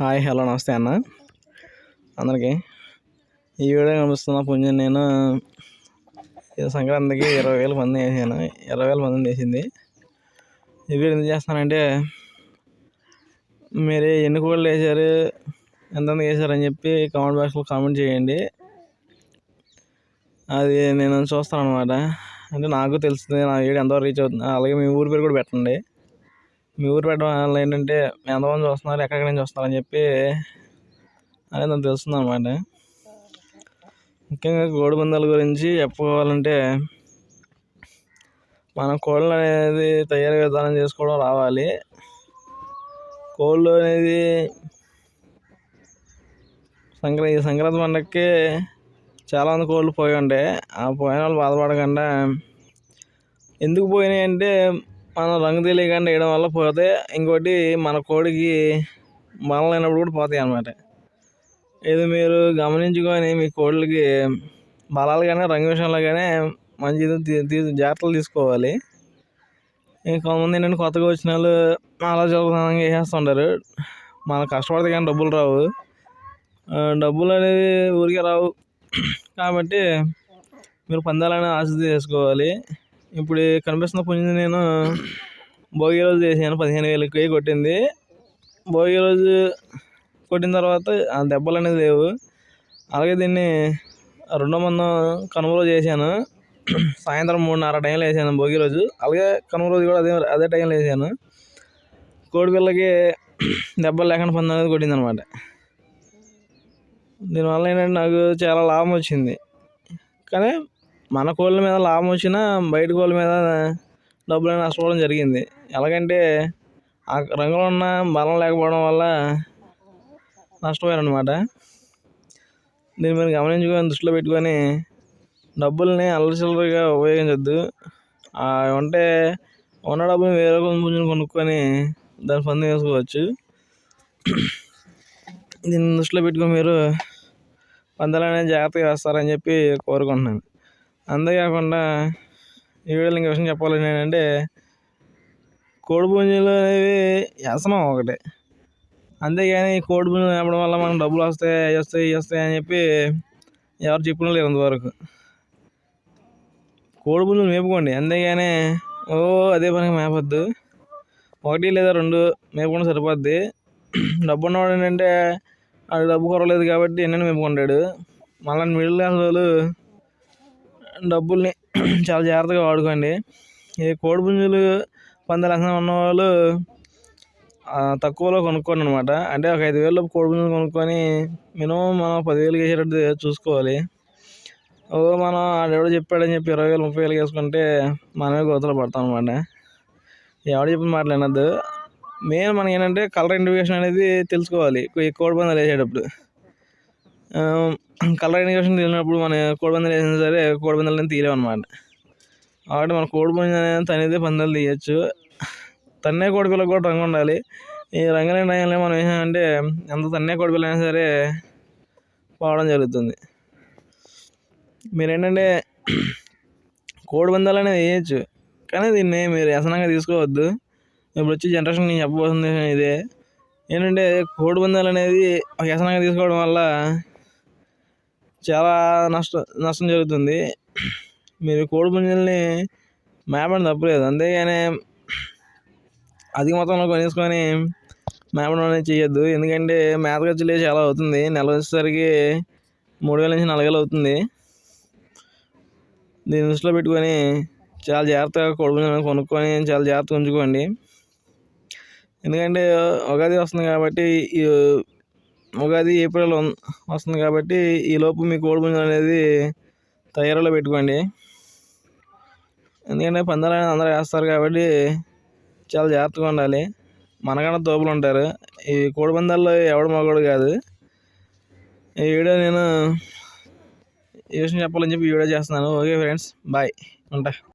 Hi hello నమస్తే అన్న. అందరికీ ఈ వీడియో కనిపిస్తున్న పుణ్యం నేను సంక్రాంతికి ఇరవై వేల మంది వేసాను. ఇరవై వేల మందిని వేసింది. ఈ ఎందుకు చేస్తానంటే మీరు ఎన్ని కోళ్ళు వేసారు ఎంతమంది వేసారని చెప్పి కామెంట్ బాక్స్లో కామెంట్ చేయండి. అది నేను చూస్తాను అనమాట అంటే నాకు తెలుస్తుంది నా వీడియో ఎంతవరకు రీచ్ అవుతుంది. అలాగే మీ ఊరి పేరు కూడా పెట్టండి. మీ ఊరు పెట్టడం వల్ల ఏంటంటే ఎంతమంది చూస్తున్నారు ఎక్కడి నుంచి వస్తున్నారు అని చెప్పి అనేది నాకు తెలుస్తుంది అనమాట ముఖ్యంగా కోడి పందాల గురించి చెప్పుకోవాలంటే మన కోళ్ళు అనేది తయారీ విధానం చేసుకోవడం రావాలి. కోళ్ళు అనేది సంక్రాంతి సంక్రాంతి పండగకి చాలామంది కోళ్ళు పోయి ఉంటాయి ఆ పోయిన వాళ్ళు బాధపడకుండా ఎందుకు పోయినాయి అంటే మనం రంగు తెలియకుండా వేయడం వల్ల పోతే ఇంకోటి మన కోడికి బలం లేనప్పుడు కూడా పోతాయి అన్నమాట. ఇది మీరు గమనించుకొని మీ కోళ్ళకి బలాలు కానీ రంగు విషయంలో కానీ మంచి జాగ్రత్తలు తీసుకోవాలి. కొంతమంది ఏంటంటే కొత్తగా వచ్చిన వాళ్ళు అలా వేసేస్తుంటారు మన కష్టపడితే కానీ డబ్బులు రావు. డబ్బులు అనేది ఊరికే రావు. కాబట్టి మీరు పందాలని ఆశ చేసుకోవాలి. ఇప్పుడు కనిపిస్తున్న పుంజు నేను భోగి రోజు చేసాను పదిహేను వేలకి కొట్టింది. భోగి రోజు కొట్టిన తర్వాత ఆ దెబ్బలు అనేది లేవు. అలాగే దీన్ని రెండో మందం కనుమ రోజు చేశాను. సాయంత్రం మూడున్నర టైంలో వేసాను భోగి రోజు. అలాగే కనుమ రోజు కూడా అదే అదే టైంలో వేసాను. కోడి పిల్లకి దెబ్బలు లేకుండా పంది అనేది కొట్టింది అనమాట దీనివల్ల ఏంటంటే నాకు చాలా లాభం వచ్చింది. కానీ మన కోళ్ళ మీద లాభం వచ్చినా బయట కోళ్ళ మీద డబ్బులు నష్టపోవడం జరిగింది. ఎలాగంటే ఆ రంగులో ఉన్న బలం లేకపోవడం వల్ల నష్టపోయారనమాట దీన్ని మీరు గమనించుకొని దృష్టిలో పెట్టుకొని డబ్బుల్ని అల్లచిల్లరగా ఉపయోగించద్దు. ఉంటే ఉన్న డబ్బులు వేరే కొంచెం కొనుక్కొని దాని పని చేసుకోవచ్చు దీన్ని దృష్టిలో పెట్టుకొని మీరు పందాలు అనేది జాగ్రత్తగా వేస్తారని చెప్పి కోరుకుంటున్నాను. అంతేకాకుండా ఈ వీడియోలో ఇంకా విషయం చెప్పాలని ఏంటంటే కోడిపుంజులు అనేవి వ్యసనం ఒకటి. అంతేగాని కోడిపుంజులు మేపడం వల్ల మనకు డబ్బులు వస్తాయి అవి వస్తాయి ఇవి వస్తాయి అని చెప్పి ఎవరు చెప్పిన లేరు ఇంతవరకు. కోడిపుంజులు మేపుకోండి. అంతేగాని ఓ అదే పనికి మేపద్దు. ఒకటి లేదా రెండు మేపుకుంటే సరిపోద్ది. డబ్బు ఉన్నవాడు ఏంటంటే వాడు డబ్బు కొరలేదు కాబట్టి ఎన్నైనా మేపుకుంటాడు. మళ్ళీ మిడిల్ క్లాస్ వాళ్ళు డబ్బుల్ని చాలా జాగ్రత్తగా వాడుకోండి. ఈ కోడిపుంజులు పందాలు ఉన్న ఉన్నవాళ్ళు తక్కువలో కొనుక్కోండి అనమాట అంటే ఒక ఐదు వేలు కోడిపుంజులు కొనుక్కొని మినిమం మనం పదివేలు వేసేటట్టు చూసుకోవాలి. ఓ మనం ఆడెవడో చెప్పాడని చెప్పి ఇరవై వేలు ముప్పై వేలు వేసుకుంటే మనమే గోతలు పడతాం అనమాట ఎవడు చెప్పిన మాట్లాడద్దు మెయిన్ మనకి ఏంటంటే కలర్ ఇండికేషన్ అనేది తెలుసుకోవాలి. ఈ కోడి పందాలు వేసేటప్పుడు. కలర్ ఇండికేషన్ తెలియనప్పుడు మన కోడి పందాలు వేసినా సరే కోడి పందాలు తీయలేము అనమాట కాబట్టి మన కోడి పందాలు అనేది పందాలు తీయచ్చు. తన్నే కోడిపిల్లకి కూడా రంగు ఉండాలి. ఈ రంగులేని రంగులే మనం వేసామంటే ఎంత తన్నే కోడి పిల్ల అయినా సరే పోవడం జరుగుతుంది. మీరేంటంటే కోడి పందాలు అనేది వేయచ్చు. కానీ దీన్ని మీరు వ్యసనంగా తీసుకోవద్దు. ఇప్పుడు వచ్చి జనరేషన్ నేను చెప్పబోతుంది ఇదే. ఏంటంటే కోడి పందాలు అనేది వ్యసనంగా తీసుకోవడం వల్ల చాలా నష్టం నష్టం జరుగుతుంది. మీరు కోడి పుంజుల్ని మేపడం తప్పలేదు. అంతేగాని అధిక మొత్తంలో కొనేసుకొని మేపడం అనేది చేయొద్దు. ఎందుకంటే మేత ఖర్చులే చాలా అవుతుంది? నెల వచ్చేసరికి మూడు వేల నుంచి నాలుగు వేలు అవుతుంది. దీన్ని దృష్టిలో పెట్టుకొని చాలా జాగ్రత్తగా కోడి కొనుక్కొని చాలా జాగ్రత్తగా ఉంచుకోండి. ఎందుకంటే ఉగాది వస్తుంది కాబట్టి ఉగాది ఏప్రిల్ వస్తుంది కాబట్టి ఈలోపు మీ కోడిపుంజు అనేది తయారీలో పెట్టుకోండి. ఎందుకంటే పందాలు అనేది అందరూ వేస్తారు కాబట్టి చాలా జాగ్రత్తగా ఉండాలి. మనకన్నా తోపులు ఉంటారు. ఈ కోడి పందాల్లో ఎవడు మగోడు కాదు. ఈ వీడియో నేను ఈ విషయం చెప్పాలని చెప్పి వీడియో చేస్తున్నాను. Okay friends bye. ఉంటా.